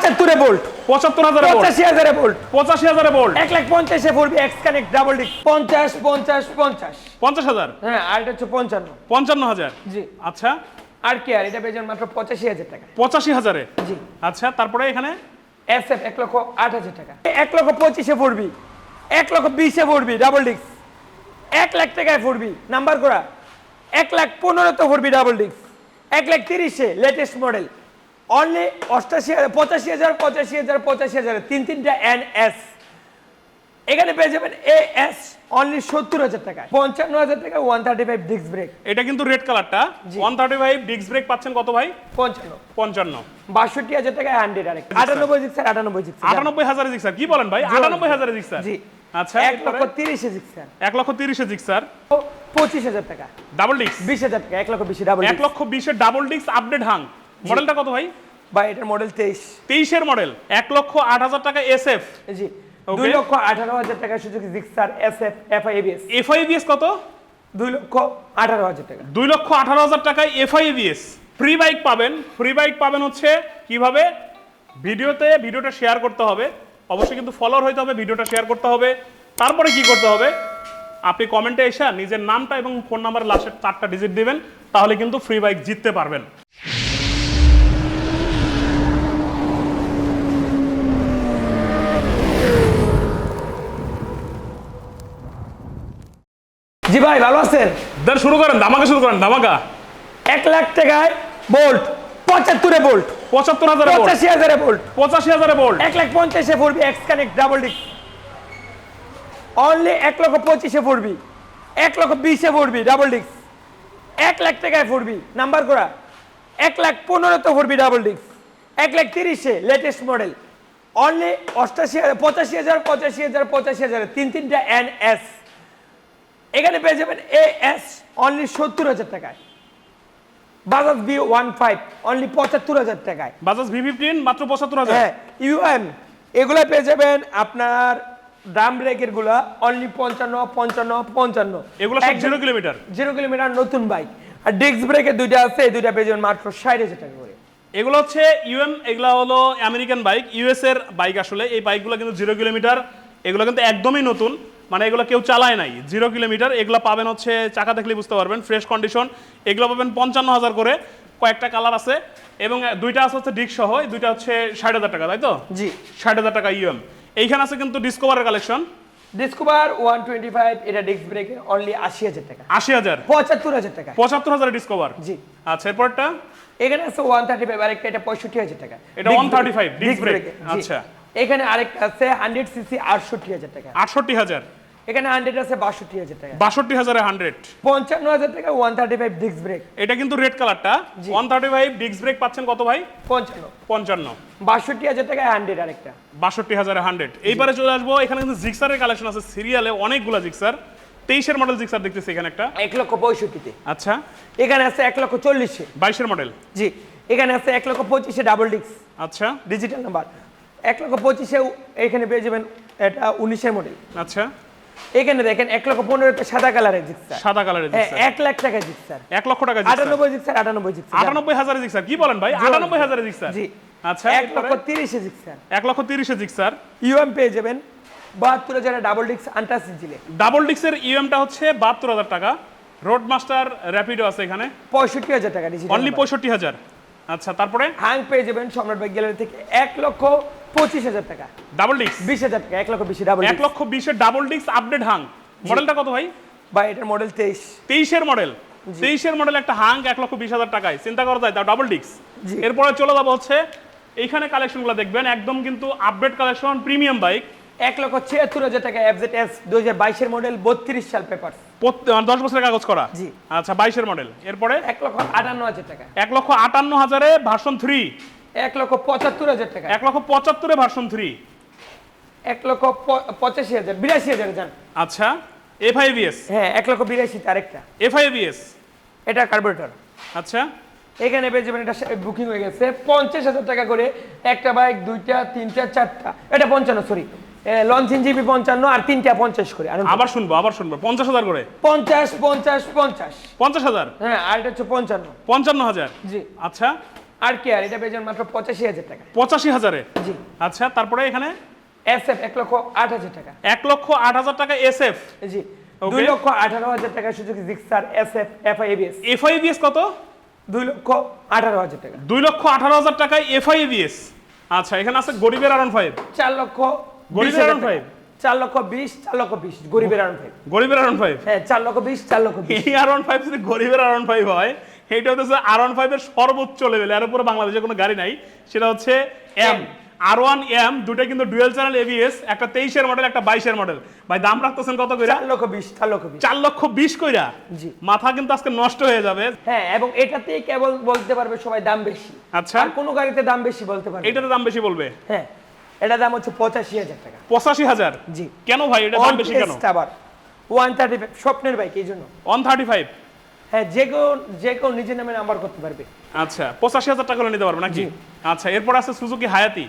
পঁচাত্তরে ভোল্ট পঁচাত্তর হাজারে ভোল্ট পঁচাশি হাজারে ভোল্ট পঁচাশি হাজারে ভোল্ট এক লাখ পঞ্চাশে পড়বে এক্স কানেক্ট ডাবল ডিক। পঞ্চাশ পঞ্চাশ পঞ্চাশ। পঞ্চাশ হাজার? হ্যাঁ আর এটা হচ্ছে পঞ্চান্ন। পঞ্চান্ন হাজার? জি। আচ্ছা। আর কি আর? এটা পেয়েছেন মাত্র পঁচাশি হাজার টাকা। পঁচাশি হাজারে? জি। আচ্ছা তারপরে এখানে? এস এফ এক লক্ষ আট হাজার টাকা। এক লক্ষ পঁচিশে পড়বি এক লক্ষ বিশে পড়বি ডাবল ডিক্স। এক লাখ টাকায় পড়বি নাম্বার করা। এক লাখ পনেরোতে পড়বি ডাবল ডিক্স। এক লাখ তিরিশে লেটেস্ট মডেল। অনলি অষ্টাশি হাজার পঁচাশি হাজার পঁচাশি হাজার পঁচাশি হাজার তিন তিনটা এন এস এখানে পেয়ে যাবেন এ এস অনলি সত্তর হাজার টাকা পঞ্চান্ন হাজার টাকা one thirty five disc brake এটা কিন্তু রেড কালারটা। One thirty five disc brake পাচ্ছেন কত ভাই? পঞ্চান্ন। পঞ্চান্ন। বাষট্টি হাজার টাকা হান্ড্রেড আরেক। আটানব্বই জিক্সার আটানব্বই জিক্সার আটানব্বই হাজারে জিক্সার কি বলেন ভাই? আটানব্বই হাজারে জিক্সার জি। আচ্ছা এক লক্ষ তিরিশে জিক্সার এক লক্ষ তিরিশে জিক্সার পঁচিশ হাজার টাকা। ডাবল ডিস্ক বিশ হাজার টাকা এক লক্ষ বিশ ডাবল এক লক্ষ বিশের ডাবল ডিস্ক আপডেট হাং মডেলটা কত ভাই? বা এটার মডেল তেইশ। তেইশের মডেল এক লক্ষ আট হাজার টাকা এস এফ জি. দুই লক্ষ আঠারো হাজার টাকা সুযোগ Gixxer S F F I ABS FIBS কত? দুই লক্ষ আঠারো হাজার টাকা। দুই লক্ষ আঠারো হাজার টাকায় এফআইবিএস ফ্রি বাইক পাবেন। ফ্রি বাইক পাবেন হচ্ছে কীভাবে? ভিডিওতে ভিডিওটা শেয়ার করতে হবে। অবশ্যই কিন্তু ফলোয়ার হইতে হবে ভিডিওটা শেয়ার করতে হবে। তারপরে কি করতে হবে? আপনি কমেন্টে এসে নিজের নামটা এবং ফোন নাম্বার লাস্টের চারটা ডিজিট দিবেন তাহলে কিন্তু ফ্রি বাইক জিততে পারবেন। জি ভাই ভালো আছেন? দেন শুরু করেন ধামাকা শুরু করেন ধামাকা। এক লাখ টাকায় বোল্ট পঁচাত্তরে বোল্ট পঁচাত্তর হাজারে পঁচাশি হাজারে বোল্ট। পঁচাশি হাজারে বোল্ট। এক লাখ পঞ্চাশে পড়বি X connect double disc. Only এক লক্ষ পঁচিশে পড়বি এক লক্ষ বিশে পড়বি ডাবল ডিক্স এক লাখ টাকায় পড়বি নাম্বার করা। এক লাখ পনেরোতে পড়বি ডাবল ডিক্স এক লাখ তিরিশে লেটেস্ট মডেল অনলি অষ্টাশি হাজার পঁচাশি হাজার পঁচাশি হাজার পঁচাশি হাজার। তিন তিনটা এন এস এখানে পেয়ে যাবেন এ এস অনলি সত্তর হাজার টাকায়। Bajaj V one five only পঁচাত্তর হাজার টাকায়। বাজাজ ভি ফিফটিন মাত্র পঁচাত্তর হাজার। হ্যাঁ ইউএম এগুলা পেয়ে যাবেন আপনার ড্রাম ব্রেকেরগুলা অনলি পঞ্চান্ন পঞ্চান্ন পঞ্চান্ন। এগুলো জিরো কিলোমিটার জিরো কিলোমিটার নতুন বাইক আর ডিস্ক ব্রেকের দুইটা আছে এই দুইটা পেয়ে যাবেন মাত্র ষাট হাজার টাকা করে। এগুলো হচ্ছে ইউএম এগুলা হলো আমেরিকান বাইক ইউএস এর বাইক আসলে। এই বাইকগুলো কিন্তু জিরো কিলোমিটার এগুলো কিন্তু একদমই নতুন। মানে এগুলো কেউ চালায় নাই। জিরো কিলোমিটার এগুলো পাবেন হচ্ছে চাকা দেখলে বুঝতে পারবেন ফ্রেশ কন্ডিশন এগুলো পাবেন পঞ্চান্ন হাজার করে কয়েকটা কালার আছে এবং দুইটা আছে হচ্ছে ডিস্ক সহ দুইটা হচ্ছে ষাট হাজার টাকা তাই তো? জি। ষাট হাজার টাকা ইউএম এইখানে আছে কিন্তু ডিসকভারের collection Discover one twenty five এটা ডিস্ক ব্রেকে অনলি আশি হাজার টাকা। আশি হাজার? পঁচাত্তর হাজার টাকা। পঁচাত্তর হাজার ডিসকভার জি। আচ্ছা এরপরটা? এখানে আছে ওয়ান থার্টি ফাইভ আরেকটা এটা পঁয়ষট্টি হাজার টাকা। এটা Disc 135 brake, disc disc brake, brake, জি। আচ্ছা। এখানে আরেকটা আছে হান্ড্রেড সিসি আটষট্টি হাজার টাকা। আটষট্টি হাজার। এখানে হান্ড্রেড আছে বাষট্টি হাজার টাকা। বাষট্টি হাজারে হান্ড্রেড পঞ্চান্ন হাজার টাকা one thirty five disc brake এটা কিন্তু রেড কালারটা। One thirty five disc brake পাচ্ছেন কত ভাই? পঞ্চান্ন। পঞ্চান্ন। বাষট্টি হাজার টাকা হান্ড্রেড আরেকটা। বাষট্টি হাজারে হান্ড্রেড এইবারে চলে আসব এখানে কিন্তু জিক্সারের কালেকশন আছে সিরিয়ালে অনেকগুলা জিক্সার তেইশের মডেল জিক্সার দেখতেছি এখানে একটা। এক লক্ষ পঁয়ষট্টিতে। আচ্ছা। এখানে আছে এক লক্ষ চল্লিশে। বাইশের মডেল জি। এখানে আছে এক লক্ষ পঁচিশে ডাবল ডিস্ক আচ্ছা। ডিজিটাল নাম্বার এক লক্ষ পঁচিশে এখানে পেয়ে যাবেন এটা উনিশের মডেল আচ্ছা। এখানে দেখেন এক লক্ষ পনেরোতে সাদা কালারের জিক্সার সাদা কালারের হ্যাঁ, এক লাখ টাকা জিক্সার এক লক্ষ টাকা আটানব্বই জিক্সার আটানব্বই জিক্সার আটানব্বই হাজারে জিক্সার কি বলেন ভাই? আটানব্বই হাজারে জিক্সার জি। আচ্ছা এক লক্ষ তিরিশে এক লক্ষ তিরিশে ইউএম পেয়ে যাবেন বাহাত্তর হাজার ডাবল ডিস্ক আন্টাস ইঞ্জিলে ডাবল ডিক্সের ইউএমটা হচ্ছে বাহাত্তর হাজার টাকা। রোড মাস্টার র্যাপিডো আছে এখানে। পঁয়ষট্টি হাজার টাকা অনলি পঁয়ষট্টি হাজার। আচ্ছা তারপরে? হাং পেয়ে যাবেন সম্রাট বাইক গ্যালারি থেকে এক লক্ষ পঁচিশ হাজার টাকা। ডাবল ডিক্স বিশ হাজার টাকা এক লক্ষ বিশ ডাবল এক লক্ষ বিশের ডাবল ডিক্স আপডেট হাং মডেলটা কত ভাই? বা এটার মডেল তেইশ। তেইশের মডেল তেইশের মডেল একটা হাং এক লক্ষ বিশ হাজার টাকায়। চিন্তা করা যায় তাও ডাবল ডিক্স এরপরে চলে যাব হচ্ছে এইখানে কালেকশনগুলো দেখবেন একদম কিন্তু আপডেট কালেকশন প্রিমিয়াম বাইক এক লক্ষ ছিয়াত্তর হাজার টাকা এফজেড এস দু হাজার বাইশের মডেল বত্রিশ সাল পেপার দশ বছরের কাগজ করা? জি। আচ্ছা বাইশের মডেল এরপরে? এক লক্ষ আটান্ন হাজার টাকা। এক লক্ষ আটান্ন হাজারে ভার্সন থ্রি এক লক্ষ পঁচাত্তর হাজার টাকা। এক লক্ষ পঁচাত্তরে ভার্সন থ্রি এক লক্ষ পঁচাশি হাজার বিরাশি হাজার যান আচ্ছা এফ এফআইবিএস হ্যাঁ এক লক্ষ বিরাশিতে আরেকটা। এফ এফআইবিএস এটা কার্বোরেটর আচ্ছা। এখানে পেয়ে যাবেন এটা বুকিং হয়ে গেছে। পঞ্চাশ হাজার টাকা করে একটা বাইক দুইটা তিনটা চারটা। এটা পঞ্চান্ন সরি লঞ্চিং জিবি পঞ্চান্ন আর তিনটা পঞ্চাশ করে। আবার শুনব আবার শুনব। পঞ্চাশ হাজার করে? পঞ্চাশ পঞ্চাশ পঞ্চাশ। পঞ্চাশ হাজার? হ্যাঁ আর এটা হচ্ছে পঞ্চান্ন। পঞ্চান্ন হাজার? জি। আচ্ছা। আর কে আর? এটা পেয়ে মাত্র পঁচাশি হাজার টাকা। পঁচাশি হাজারে? জি। আচ্ছা তারপরে এখানে? এস এফ এক লক্ষ আট হাজার টাকা। এক লক্ষ আট হাজার টাকা এস এফ জি. দুই লক্ষ আঠারো হাজার টাকা সুযোগ Gixxer S F F I ABS এফআইবিএস কত? দুই লক্ষ আঠারো হাজার টাকা। দুই লক্ষ আঠারো হাজার টাকায় এফআইবিএস আচ্ছা এখানে আছে গরিবের আরন ফাইভ চার লক্ষ গরিবের আরন ফাইভ। চার লক্ষ বিশ চার লক্ষ বিশ গরিবের আরন ফাইভ গরিবের আরন ফাইভ হ্যাঁ চার লক্ষ বিশ চার লক্ষ বিশ। এই আর ফাইভ যদি গরিবের আর ওয়ান ফাইভ হয় এইটা হচ্ছে আর ওয়ান ফাইভের সর্বোচ্চ লেভেল এর উপরে বাংলাদেশে কোনো গাড়ি নাই। সেটা হচ্ছে এম আর ওয়ান এম দুটা কিন্তু ডুয়েল চ্যানেল এবিএস একটা তেইশের মডেল একটা বাইশের মডেল ভাই দাম রাখতেছেন কত কইরা? চার লক্ষ বিশ চার লক্ষ চার লক্ষ বিশ কইরা? জি। মাথা কিন্তু আজকে নষ্ট হয়ে যাবে। হ্যাঁ এবং এটাতেই কেবল বলতে পারবে সবাই দাম বেশি। আচ্ছা। আর কোনো গাড়িতে দাম বেশি বলতে পারবে এটাতে দাম বেশি বলবে? হ্যাঁ এটা দাম হচ্ছে পঁচাশি হাজার টাকা। পঁচাশি হাজার? জি। কেন ভাই এটা দাম বেশি কেন? আবার। ওয়ান থার্টি ফাইভ স্বপ্নের বাইক এই জন্য। ওয়ান থার্টি ফাইভ হ্যাঁ যে কেউ যে কেউ নিজের নামে নাম্বার করতে পারবে। আচ্ছা পঁচাশি হাজার টাকা নিতে পারবে নাকি? জি। আচ্ছা এরপর আছে সুজুকি হায়াতি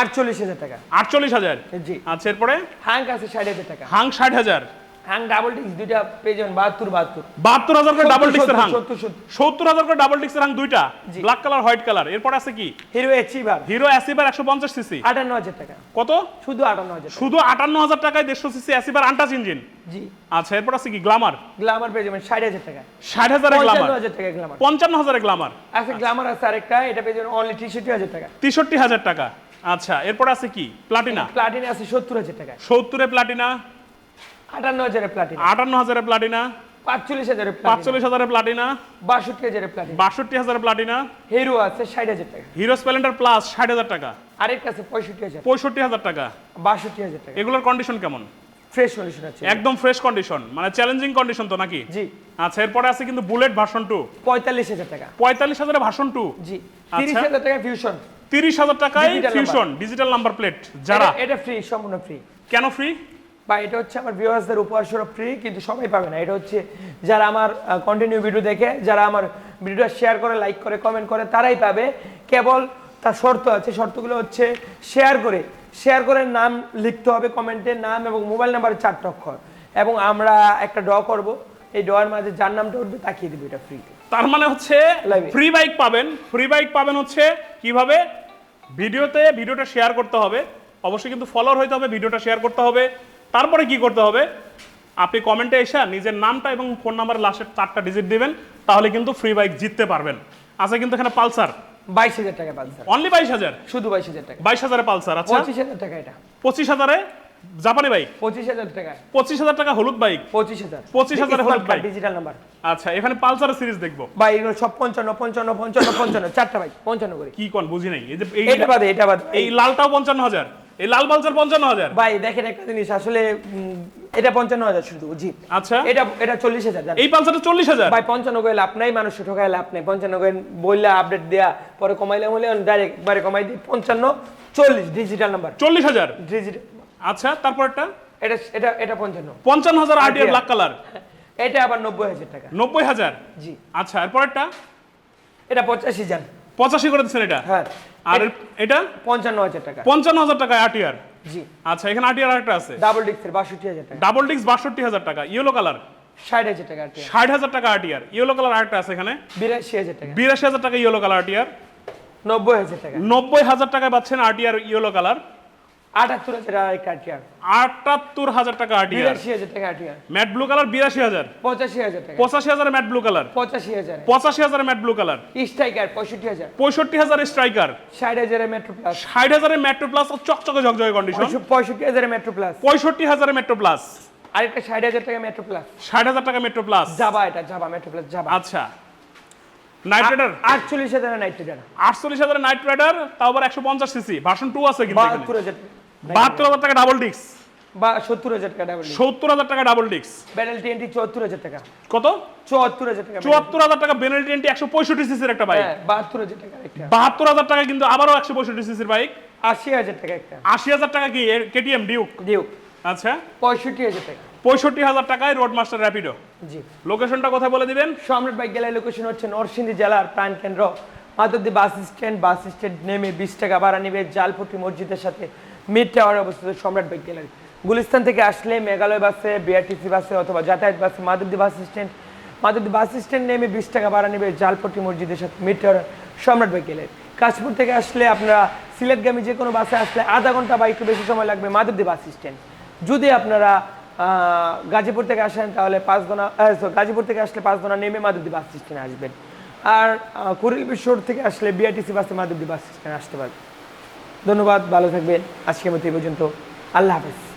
আটচল্লিশ হাজার টাকা। আটচল্লিশ হাজার? জি। আচ্ছা এরপরে? হাং আছে ষাট হাজার টাকা। হাং ষাট হাজার। হাং ডাবল ডিস্ক দুইটা যাবেন বাহাত্তর বাহাত্তর। বাহাত্তর করে ডাবল ডিক্সের হাং সত্তর সত্তর সত্তর হাজার করে ডাবল ডিক্সের হাং দুইটা। ব্ল্যাক কালার হোয়াইট কালার এরপর আছে কি? হিরো এচিভার হিরো একশো পঞ্চাশ সিসি আটান্ন হাজার টাকা। কত? শুধু আটান্ন হাজার টাকা। শুধু আটান্ন হাজার টাকায় দেড়শো সিসি অ্যাসিভার আনটাচ ইঞ্জিন জি। আচ্ছা এরপর আছে কি? গ্লামার গ্লামার পেয়ে যাবেন ষাট হাজার টাকা ষাট হাজারে পঞ্চান্ন গ্লামার হাজার টাকা গ্লামার পঞ্চান্ন হাজারে গ্লামার আচ্ছা। গ্লামার আছে আরেকটা এটা পেয়ে যাবেন অনলি তেষট্টি হাজার টাকা। তেষট্টি হাজার টাকা। আচ্ছা এরপর আছে কি? প্লাটিনা প্লাটিনা আছে সত্তর হাজার টাকা সত্তরে প্লাটিনা আটান্ন হাজারের প্লাটিনা আটান্ন হাজারে প্লাটিনা পাঁচচল্লিশ হাজারের পাঁচচল্লিশ হাজারে প্লাটিনা বাষট্টি হাজারের প্লাটিনা বাষট্টি হাজারে প্লাটিনা হিরো আছে ষাট হাজার টাকা। হিরো স্প্লেন্ডার প্লাস ষাট হাজার টাকা। আরেকটা আছে পঁয়ষট্টি হাজার। পঁয়ষট্টি হাজার টাকা। বাষট্টি হাজার টাকা। এগুলোর কন্ডিশন কেমন? ফ্রেশ সলিউশন আছে। একদম ফ্রেশ কন্ডিশন মানে চ্যালেঞ্জিং কন্ডিশন তো নাকি? জি। আচ্ছা এরপরে আছে কিন্তু বুলেট ভার্সন টু পঁয়তাল্লিশ হাজার টাকা। পঁয়তাল্লিশ হাজারে ভার্সন টু জি। তিরিশ হাজার টাকা ফিউশন তিরিশ হাজার টাকায় ফিউশন ডিজিটাল নাম্বার প্লেট যারা? এটা ফ্রি সম্পূর্ণ ফ্রি কেন ফ্রি বা এটা হচ্ছে আমার ভিউয়ার্সদের উপহার স্বরূপ ফ্রি কিন্তু সবাই পাবে না। এটা হচ্ছে যারা আমার কন্টিনিউ ভিডিও দেখে যারা আমার ভিডিওটা শেয়ার করে লাইক করে কমেন্ট করে তারাই পাবে। কেবল তার শর্ত আছে শর্তগুলো হচ্ছে শেয়ার করে। শেয়ার করে নাম লিখতে হবে কমেন্টে নাম এবং মোবাইল নাম্বারের চারটা অক্ষর। এবং আমরা একটা ড করব। এই ডয়ের মাঝে যার নামটা উঠবে তাকিয়ে দেবো এটা ফ্রি তার মানে হচ্ছে ফ্রি বাইক পাবেন। ফ্রি বাইক পাবেন হচ্ছে কীভাবে? ভিডিওতে ভিডিওটা শেয়ার করতে হবে। অবশ্যই কিন্তু ফলোয়ার হইতে হবে ভিডিওটা শেয়ার করতে হবে। তারপরে কি করতে হবে? আপনি কমেন্টে এসে নিজের নামটা এবং ফোন নাম্বার লাস্টের চারটা ডিজিট দিবেন তাহলে কিন্তু ফ্রি বাইক জিততে পারবেন। আছে কিন্তু এখানে পালসার। বাইশ হাজার টাকা পালসার। অনলি বাইশ হাজার? শুধু বাইশ হাজার টাকা। বাইশ হাজারে পালসার আচ্ছা। পঁচিশ হাজার টাকা এটা। পঁচিশ হাজারে জাপানি বাইক পঁচিশ হাজার টাকা। পঁচিশ হাজার টাকা হলুদ বাইক পঁচিশ হাজার। 25,000 হলুদ বাইক। ডিজিটাল নাম্বার আচ্ছা এখানে পালসারের সিরিজ দেখব। বা এগুলো সব পঞ্চান্ন পঞ্চান্ন পঞ্চান্ন পঞ্চান্ন চারটা বাইক পঞ্চান্ন করে। কি কোন বুঝি নাই? এই যে এটা বাদে এটা বাদে। এই লালটাও পঞ্চান্ন হাজার। এই লাল পালসার পঞ্চান্ন হাজার? ভাই দেখেন একটা জিনিস আসলে এটা পঞ্চান্ন হাজার শুধু জি। আচ্ছা। এটা এটা চল্লিশ হাজার জানেন? এই পালসারটা চল্লিশ হাজার? ভাই পঞ্চান্ন করে লাভ নাই মানুষ ঠকায় লাভ নাই। পঞ্চান্ন করে বললে আপডেট দেয়া পরে কমাইলে হলে ডাইরেক্ট বারে কমাই দিই। পঞ্চান্ন চল্লিশ ডিজিটাল নাম্বার চল্লিশ হাজার? ডিজিটাল আচ্ছা তারপরটা? এটা এটা এটা পঞ্চান্ন। পঞ্চান্ন হাজার আরটিআর RTR ব্ল্যাক কালার এটা আবার নব্বই হাজার টাকা। নব্বই হাজার? জি। আচ্ছা এরপরটা এটা পঁচাশি যান পঁচাশি করে দিচ্ছেন এটা? হ্যাঁ। আর এটা? পঞ্চান্ন হাজার টাকা। পঞ্চান্ন হাজার টাকা আরটিআর জি। আচ্ছা এখানে আরটিআর আরেকটা আছে। ডাবল ডিক্সের বাষট্টি হাজার টাকা। ডাবল ডিস্ক বাষট্টি হাজার টাকা। ইয়েলো কালার ষাট হাজার টাকা আটটি ষাট হাজার টাকা আরটিআর ইয়েলো কালার আরেকটা আছে এখানে। বিরাশি হাজার টাকা। বিরাশি হাজার টাকা ইয়েলো কালার আরটিআর নব্বই হাজার টাকা। নব্বই হাজার টাকায় পাচ্ছেন আরটিআর ইয়েলো কালার আটাত্তর হাজার আরেকটা আটিয়ার আটাত্তর হাজার টাকা আরটিআর। বিরাশি হাজার টাকা আটিয়ার ম্যাট ব্লু কালার বিরাশি হাজার। পঁচাশি হাজার টাকা। পঁচাশি হাজার ম্যাট ব্লু কালার। পঁচাশি হাজার। পঁচাশি হাজার ম্যাট ব্লু কালার। স্ট্রাইকার পঁয়ষট্টি হাজার। পঁয়ষট্টি হাজার স্ট্রাইকার। ষাট হাজারের মেট্রো প্লাস। ষাট হাজারের মেট্রো প্লাস চকচকে ঝকঝকে কন্ডিশন পঁয়ষট্টি হাজারের মেট্রো প্লাস। পঁয়ষট্টি হাজারের মেট্রো প্লাস। আরেকটা ষাট হাজার টাকা মেট্রো প্লাস। ষাট হাজার টাকা মেট্রো প্লাস। যাবা এটা যাবা মেট্রো প্লাস যাবা আচ্ছা। নাইট রাইডার আটচল্লিশ হাজারের নাইট রাইডার আটচল্লিশ হাজার নাইট রাইডার তাও আবার একশো পঞ্চাশ সিসি ভার্সন টু আছে কিন্তু। বাহাত্তর হাজার টাকা ডাবল ডিক্স বা সত্তর হাজার টাকা ডাবল সত্তর হাজার টাকা ডাবল টিএনটি চুয়াত্তর হাজার টাকা। কত? চুয়াত্তর হাজার টাকা চুয়াত্তর হাজার টাকা বেনেল টোয়েন্টি একশো পঁয়ষট্টি সিসির একটা বাইক হ্যাঁ বাহাত্তর হাজার টাকা বাহাত্তর হাজার টাকা কিন্তু আবারও একশো পঁয়ষট্টি সিসির বাইক আশি হাজার টাকা একটা। আশি হাজার টাকা কি? কেটিএম ডিউক ডিউ আচ্ছা। পঁয়ষট্টি হাজার টাকা। পঁয়ষট্টি হাজার টাকায় রোড মাস্টার র্যাপিডো জি। লোকেশনটা কোথায় বলে দিবেন। সম্রাট বাইক গ্যালারি লোকেশন হচ্ছে নরসিংদী জেলার প্রাণ কেন্দ্র। Madhabdi bus stand bus stand নেমে বিশ টাকা ভাড়া নিবে জালপট্টি মসজিদের সাথে। মিড টাওয়ারে অবস্থিত সম্রাট বাইক গ্যালারি। গুলিস্তান থেকে আসলে মেঘালয় বাসে বিআরটিসি বাসে অথবা যাতায়াত বাসে Madhabdi bus stand. Madhabdi bus stand নেমে বিশ টাকা ভাড়া নেবে জালপট্টি মসজিদের সাথে মিড টাওয়ার সম্রাট বাইকেলের কাশপুর থেকে আসলে আপনারা সিলেটগামী যে কোনো বাসে আসলে আধা ঘণ্টা বা একটু বেশি সময় লাগবে মাধবদী বাস স্ট্যান্ড। যদি আপনারা গাজীপুর থেকে আসেন তাহলে পাঁচ দোনা আহ, গাজীপুর থেকে আসলে পাঁচ দোনা নেমে মাধবদী বাস স্ট্যান্ডে আসবেন। আর কুড়িল বিশ্বর থেকে আসলে বিআরটিসি বাসে মাধবদী বাস স্ট্যান্ডে আসতে পারবেন। ধন্যবাদ ভালো থাকবেন। আজকের মতো এই পর্যন্ত। আল্লাহ হাফেজ।